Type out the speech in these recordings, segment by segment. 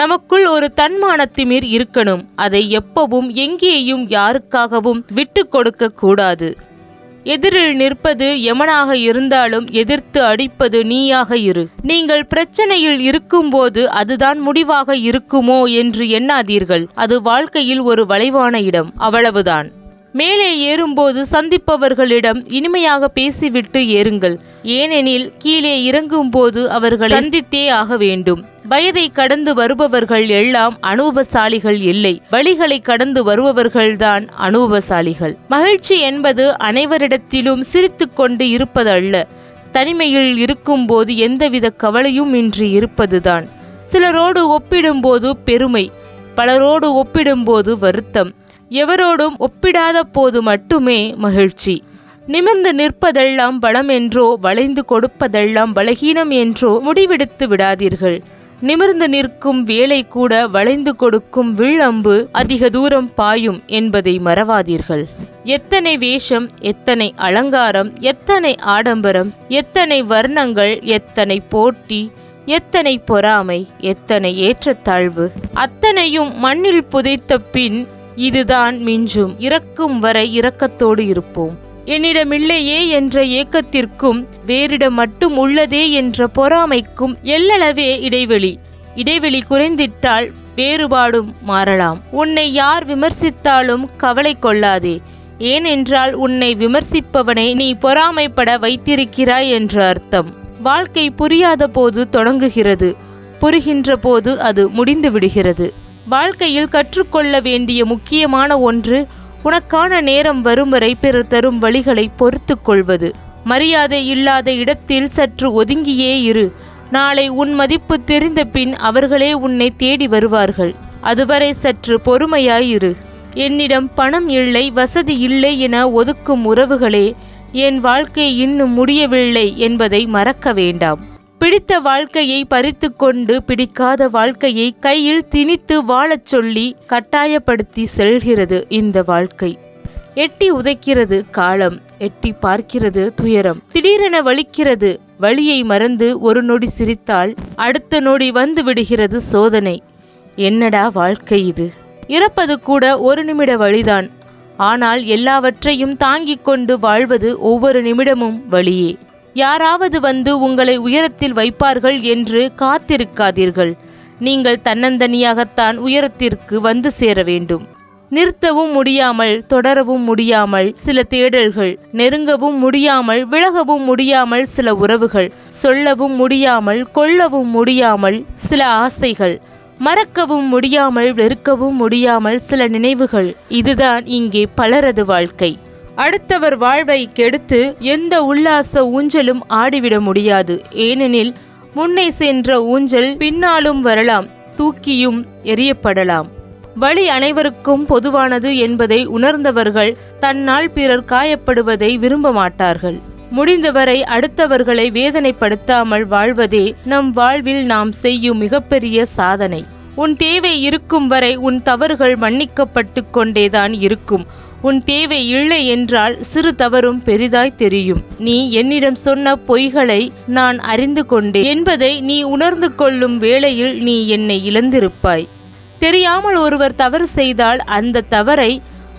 நமக்குள் ஒரு தன்மானத்திமிர் இருக்கணும். அதை எப்பவும் எங்கேயும் யாருக்காகவும் விட்டு கொடுக்க கூடாது. எதிரில் நிற்பது எமனாக இருந்தாலும் எதிர்த்து அடிப்பது நீயாக இரு. நீங்கள் பிரச்சனையில் இருக்கும்போது அதுதான் முடிவாக இருக்குமோ என்று எண்ணாதீர்கள். அது வாழ்க்கையில் ஒரு வளைவான இடம். அவ்வளவுதான். மேலே ஏறும்போது சந்திப்பவர்களிடம் இனிமையாக பேசிவிட்டு ஏறுங்கள். ஏனெனில் கீழே இறங்கும்போது அவர்கள் சந்தித்தே ஆக வேண்டும். வயதை கடந்து வருபவர்கள் எல்லாம் அனுபவசாலிகள் இல்லை. வழிகளை கடந்து வருபவர்கள்தான் அனுபவசாலிகள். மகிழ்ச்சி என்பது அனைவரிடத்திலும் சிரித்துக்கொண்டு இருப்பதல்ல. தனிமையில் இருக்கும்போது எந்தவித கவலையும் இன்றி இருப்பதுதான். சிலரோடு ஒப்பிடும்போது பெருமை பலரோடு ஒப்பிடும்போது வருத்தம். எவரோடும் ஒப்பிடாத போது மட்டுமே மகிழ்ச்சி. நிமிர்ந்து நிற்பதெல்லாம் பலம் என்றோ வளைந்து கொடுப்பதெல்லாம் பலகீனம் என்றோ முடிவெடுத்து விடாதீர்கள். நிமிர்ந்து நிற்கும் வேலை கூட வளைந்து கொடுக்கும் வில்லம்பு அதிக தூரம் பாயும் என்பதை மறவாதீர்கள். எத்தனை வேஷம் எத்தனை அலங்காரம் எத்தனை ஆடம்பரம் எத்தனை வர்ணங்கள் எத்தனை போட்டி எத்தனை பொறாமை எத்தனை ஏற்றத்தாழ்வு அத்தனையும் மண்ணில் புதைத்த பின் இதுதான் மிஞ்சும். இறக்கும் வரை இரக்கத்தோடு இருப்போம். என்னிடமில்லையே என்ற ஏக்கத்திற்கும் வேறிடம் மட்டும் உள்ளதே என்ற பொறாமைக்கும் எல்லளவே இடைவெளி. இடைவெளி குறைந்திட்டால் வேறுபாடும் மாறலாம். உன்னை யார் விமர்சித்தாலும் கவலை கொள்ளாதே. ஏனென்றால் உன்னை விமர்சிப்பவனை நீ பொறாமைப்பட வைத்திருக்கிறாய் என்று அர்த்தம். வாழ்க்கை புரியாத போது தொடங்குகிறது. புரிகின்ற போது அது முடிந்து விடுகிறது வாழ்க்கையில் கற்றுக்கொள்ள வேண்டிய முக்கியமான ஒன்று உனக்கான நேரம் வரும் வரை பிறர் தரும் வழிகளை பொறுத்து கொள்வது. மரியாதை இல்லாத இடத்தில் சற்று ஒதுங்கியே இரு. நாளை உன் மதிப்பு தெரிந்த பின் அவர்களே உன்னை தேடி வருவார்கள். அதுவரை சற்று பொறுமையாயிரு என்னிடம் பணம் இல்லை வசதி இல்லை என ஒதுக்கும் உறவுகளே என் வாழ்க்கை இன்னும் முடியவில்லை என்பதை மறக்க வேண்டாம். பிடித்த வாழ்க்கையை பறித்து கொண்டு பிடிக்காத வாழ்க்கையை கையில் திணித்து வாழச் சொல்லி கட்டாயப்படுத்தி செல்கிறது இந்த வாழ்க்கை. எட்டி உதைக்கிறது காலம் எட்டி பார்க்கிறது துயரம். திடீரென வலிக்கிறது வழியை மறந்து ஒரு நொடி சிரித்தால் அடுத்த நொடி வந்து விடுகிறது சோதனை. என்னடா வாழ்க்கை இது? இறப்பது கூட ஒரு நிமிட வழிதான். ஆனால் எல்லாவற்றையும் தாங்கிக் கொண்டு வாழ்வது ஒவ்வொரு நிமிடமும் வழியே. யாராவது வந்து உங்களை உயரத்தில் வைப்பார்கள் என்று காத்திருக்காதீர்கள். நீங்கள் தன்னந்தனியாகத்தான் உயரத்திற்கு வந்து சேர வேண்டும். நிறுத்தவும் முடியாமல் தொடரவும் முடியாமல் சில தேடல்கள் நெருங்கவும் முடியாமல் விலகவும் முடியாமல் சில உறவுகள் சொல்லவும் முடியாமல் கொள்ளவும் முடியாமல் சில ஆசைகள் மறக்கவும் முடியாமல் வெறுக்கவும் முடியாமல் சில நினைவுகள். இதுதான் இங்கே பலரது வாழ்க்கை. அடுத்தவர் வாழ்வை கெடுத்து எந்த உல்லாச ஊஞ்சலும் ஆடிவிட முடியாது. ஏனெனில் முன்னே சென்ற ஊஞ்சல் பின்னாலும் வரலாம் தூக்கியும் எரியப்படலாம் வழி அனைவருக்கும் பொதுவானது என்பதை உணர்ந்தவர்கள் தன்னால் பிறர் காயப்படுவதை விரும்ப மாட்டார்கள். முடிந்தவரை அடுத்தவர்களை வேதனைப்படுத்தாமல் வாழ்வதே நம் வாழ்வில் நாம் செய்யும் மிகப்பெரிய சாதனை. உன் தேவை இருக்கும் வரை உன் தவறுகள் மன்னிக்கப்பட்டு கொண்டேதான் இருக்கும். உன் தேவை இல்லை என்றால் சிறு தவறும் பெரிதாய் தெரியும். நீ என்னிடம் சொன்ன பொய்களை நான் அறிந்து கொண்டேன். என்பதை நீ உணர்ந்து கொள்ளும் வேளையில் நீ என்னை இழந்திருப்பாய். தெரியாமல் ஒருவர் தவறு செய்தால் அந்த தவறை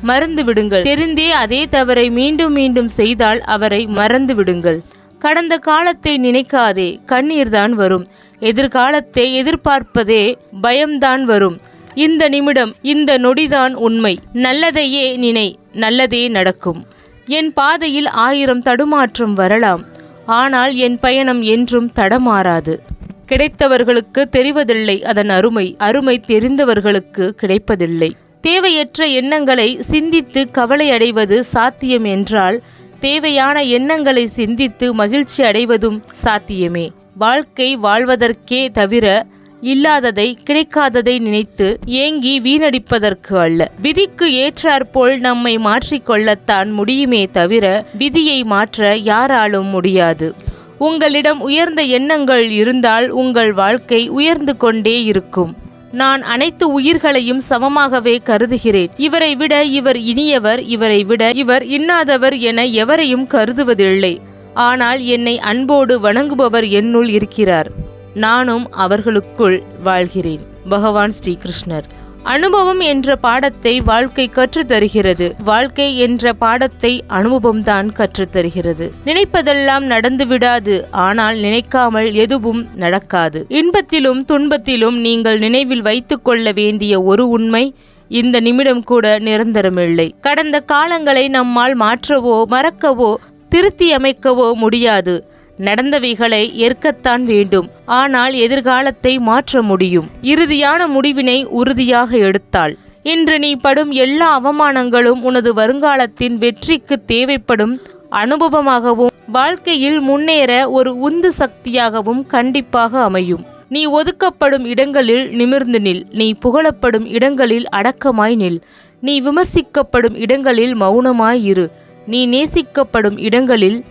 மறந்து விடுங்கள். தெரிந்தே அதே தவறை மீண்டும் மீண்டும் செய்தால் அவரை மறந்து விடுங்கள். கடந்த காலத்தை நினைக்காதே கண்ணீர்தான் வரும். எதிர்காலத்தை எதிர்பார்ப்பதே பயம்தான் வரும். இந்த நிமிடம் இந்த நொடிதான் உண்மை. நல்லதையே நினை நல்லதே நடக்கும். என் பாதையில் ஆயிரம் தடுமாற்றம் வரலாம். ஆனால் என் பயணம் என்றும் தடமாறாது. கிடைத்தவர்களுக்கு தெரிவதில்லை அதன் அருமை. அருமை தெரிந்தவர்களுக்கு கிடைப்பதில்லை. தேவையற்ற எண்ணங்களை சிந்தித்து கவலை அடைவது சாத்தியம் என்றால் தேவையான எண்ணங்களை சிந்தித்து மகிழ்ச்சி அடைவதும் சாத்தியமே. வாழ்க்கை வாழ்வதற்கே தவிர இல்லாததை கிடைக்காததை நினைத்து ஏங்கி வீணடிப்பதற்கு அல்ல. விதிக்கு ஏற்றாற்போல் நம்மை மாற்றிக்கொள்ளத்தான் முடியுமே தவிர விதியை மாற்ற யாராலும் முடியாது. உங்களிடம் உயர்ந்த எண்ணங்கள் இருந்தால் உங்கள் வாழ்க்கை உயர்ந்து கொண்டே இருக்கும். நான் அனைத்து உயிர்களையும் சமமாகவே கருதுகிறேன். இவரை விட இவர் இனியவர் இவரை விட இவர் இன்னாதவர் என எவரையும் கருதுவதில்லை. ஆனால் என்னை அன்போடு வணங்குபவர் என்னுள் இருக்கிறார். நானும் அவர்களுக்குள் வாழ்கிறேன். பகவான் ஸ்ரீகிருஷ்ணர். அனுபவம் என்ற பாடத்தை வாழ்க்கை கற்றுத் தருகிறது வாழ்க்கை என்ற பாடத்தை அனுபவம்தான் கற்றுத் தருகிறது நினைப்பதெல்லாம் நடந்து விடாது ஆனால் நினைக்காமல் எதுவும் நடக்காது. இன்பத்திலும் துன்பத்திலும் நீங்கள் நினைவில் வைத்துக் கொள்ள வேண்டிய ஒரு உண்மை இந்த நிமிடம் கூட நிரந்தரமில்லை. கடந்த காலங்களை நம்மால் மாற்றவோ மறக்கவோ திருத்தி அமைக்கவோ முடியாது. நடந்தவைகளை ஏற்கத்தான் வேண்டும். ஆனால் எதிர்காலத்தை மாற்ற முடியும். இறுதியான முடிவினை உறுதியாக எடுத்தாள். இன்று நீ படும் எல்லா அவமானங்களும் உனது வருங்காலத்தின் வெற்றிக்கு தேவைப்படும் அனுபவமாகவும் வாழ்க்கையில் முன்னேற ஒரு உந்து சக்தியாகவும் கண்டிப்பாக அமையும். நீ ஒதுக்கப்படும் இடங்களில் நிமிர்ந்து நில். நீ புகழப்படும் இடங்களில் அடக்கமாய் நில். நீ விமர்சிக்கப்படும் இடங்களில் மௌனமாய் இரு. நீ நேசிக்கப்படும் இடங்களில்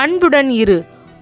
அன்புடன் இரு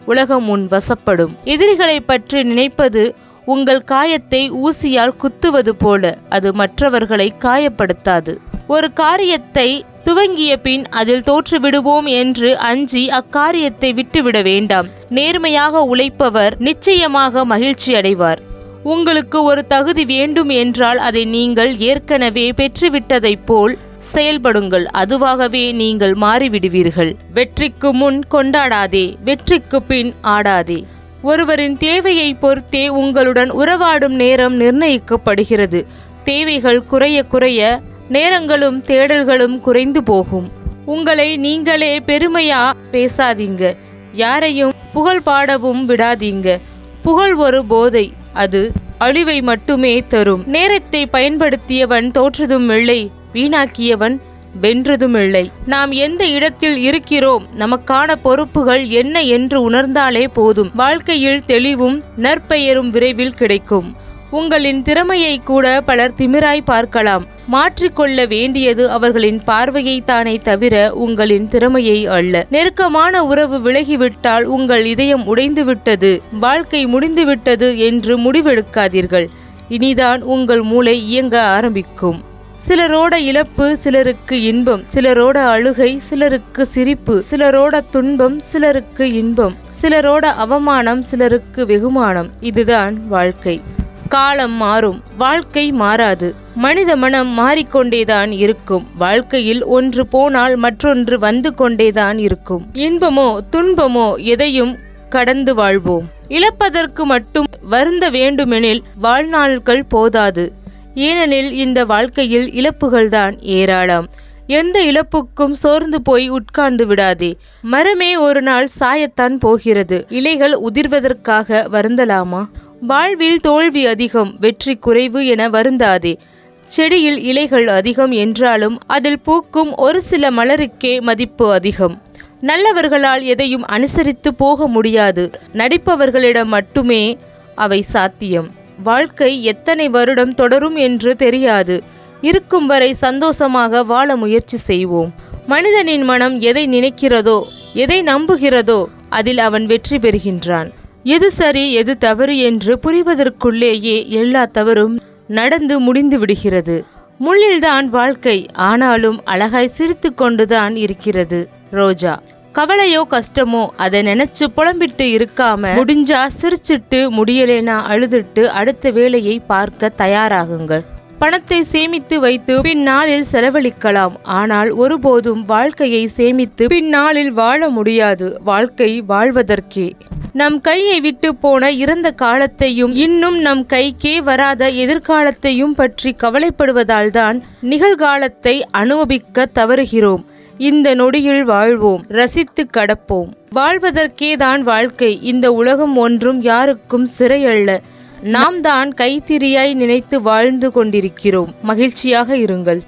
உலகம் உன் வசப்படும். எதிரிகளை பற்றி நினைப்பது உங்கள் காயத்தை ஊசியால் குத்துவது போல அது மற்றவர்களை காயப்படுத்தாது. ஒரு காரியத்தை துவங்கிய பின் அதில் தோற்றுவிடுவோம் என்று அஞ்சி அக்காரியத்தை விட்டுவிட வேண்டாம். நேர்மையாக உழைப்பவர் நிச்சயமாக மகிழ்ச்சி அடைவார். உங்களுக்கு ஒரு தகுதி வேண்டும் என்றால் அதை நீங்கள் ஏற்கனவே பெற்றுவிட்டதைப் போல் செயல்படுங்கள் அதுவாகவே நீங்கள் மாறிவிடுவீர்கள். வெற்றிக்கு முன் கொண்டாடாதே வெற்றிக்கு பின் ஆடாதே. ஒருவரின் தேவையை பொறுத்தே உங்களுடன் உறவாடும் நேரம் நிர்ணயிக்கப்படுகிறது. தேவைகள் குறைய குறைய நேரங்களும் தேடல்களும் குறைந்து போகும். உங்களை நீங்களே பெருமையா பேசாதீங்க. யாரையும் புகழ் பாடவும் விடாதீங்க. புகழ் ஒரு போதை அது அழிவை மட்டுமே தரும். நேரத்தை பயன்படுத்தியவன் தோற்றதும் இல்லை. வீணாக்கியவன் வென்றதுமில்லை. நாம் எந்த இடத்தில் இருக்கிறோம்? நமக்கான பொறுப்புகள் என்ன என்று உணர்ந்தாலே போதும். வாழ்க்கையில் தெளிவும் நற்பெயரும் விரைவில் கிடைக்கும். உங்களின் திறமையை கூட பலர் திமிராய் பார்க்கலாம். மாற்றிக்கொள்ள வேண்டியது அவர்களின் பார்வையை தானே தவிர உங்களின் திறமையை அல்ல. நெருக்கமான உறவு விலகிவிட்டால் உங்கள் இதயம் உடைந்துவிட்டது. வாழ்க்கை முடிந்துவிட்டது என்று முடிவெடுக்காதீர்கள். இனிதான் உங்கள் மூளை இயங்க ஆரம்பிக்கும். சிலரோட இழப்பு சிலருக்கு இன்பம். சிலரோட அழுகை சிலருக்கு சிரிப்பு. சிலரோட துன்பம் சிலருக்கு இன்பம். சிலரோட அவமானம் சிலருக்கு வெகுமானம். இதுதான் வாழ்க்கை. காலம் மாறும். வாழ்க்கை மாறாது. மனித மனம் மாறிக்கொண்டேதான் இருக்கும். வாழ்க்கையில் ஒன்று போனால் மற்றொன்று வந்து கொண்டேதான் இருக்கும். இன்பமோ துன்பமோ எதையும் கடந்து வாழ்வோம். இழப்பதற்கு மட்டும் வருந்த வேண்டுமெனில் வாழ்நாள்கள் போதாது. ஏனெனில் இந்த வாழ்க்கையில் இழப்புகள்தான் ஏராளம். எந்த இழப்புக்கும் சோர்ந்து போய் உட்கார்ந்து விடாதே. மரமே ஒரு நாள் சாயத்தான் போகிறது. இலைகள் உதிர்வதற்காக வருந்தலாமா? வாழ்வில் தோல்வி அதிகம் வெற்றி குறைவு என வருந்தாதே. செடியில் இலைகள் அதிகம் என்றாலும் அதில் பூக்கும் ஒரு சில மலருக்கே மதிப்பு அதிகம். நல்லவர்களால் எதையும் அனுசரித்து போக முடியாது. நடிப்பவர்களிடம் மட்டுமே அவை சாத்தியம். வாழ்க்கை எத்தனை வருடம் தொடரும் என்று தெரியாது. இருக்கும் வரை சந்தோஷமாக வாழ முயற்சி செய்வோம். மனிதனின் மனம் எதை நினைக்கிறதோ எதை நம்புகிறதோ அதில் அவன் வெற்றி பெறுகின்றான். எது சரி எது தவறு என்று புரிவதற்குள்ளேயே எல்லா தவறும் நடந்து முடிந்து விடுகிறது. முள்ளில்தான் வாழ்க்கை ஆனாலும் அழகாய் சிரித்து கொண்டுதான் இருக்கிறது ரோஜா. கவலையோ கஷ்டமோ அதை நினைச்சு புலம்பிட்டு இருக்காம முடிஞ்சா சிரிச்சிட்டு முடியலேனா அழுதுட்டு அடுத்த வேலையை பார்க்க தயாராகுங்கள். பணத்தை சேமித்து வைத்து பின்னாளில் செலவழிக்கலாம். ஆனால் ஒருபோதும் வாழ்க்கையை சேமித்து பின்னாளில் வாழ முடியாது. வாழ்க்கை வாழ்வதற்கே. நம் கையை விட்டு போன இறந்த காலத்தையும் இன்னும் நம் கைக்கே வராத எதிர்காலத்தையும் பற்றி கவலைப்படுவதால்தான் நிகழ்காலத்தை அனுபவிக்க தவறுகிறோம். இந்த நொடியில் வாழ்வோம் ரசித்து கடப்போம். வாழ்வதற்கே தான் வாழ்க்கை இந்த உலகம் ஒன்றும் யாருக்கும் சிறையல்ல. நாம் தான் கைத்திரியாய் நினைத்து வாழ்ந்து கொண்டிருக்கிறோம். மகிழ்ச்சியாக இருங்கள்.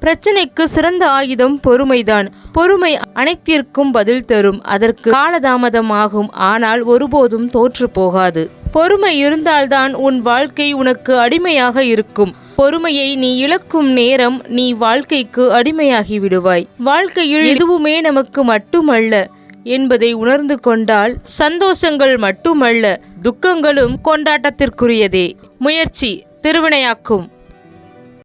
பிரச்சனைக்கு சிறந்த ஆயுதம் பொறுமைதான். பொறுமை அனைத்திற்கும் பதில் தரும். அதற்கு காலதாமதமாகும். ஆனால் ஒருபோதும் தோற்று போகாது. பொறுமை இருந்தால்தான் உன் வாழ்க்கை உனக்கு அடிமையாக இருக்கும். பொறுமையை நீ இழக்கும் நேரம் நீ வாழ்க்கைக்கு அடிமையாகி விடுவாய். வாழ்க்கையில் எதுவுமே நமக்கு மட்டுமல்ல என்பதை உணர்ந்து கொண்டால் சந்தோஷங்கள் மட்டுமல்ல துக்கங்களும் கொண்டாட்டத்திற்குரியதே. முயற்சி திருவினையாக்கும்.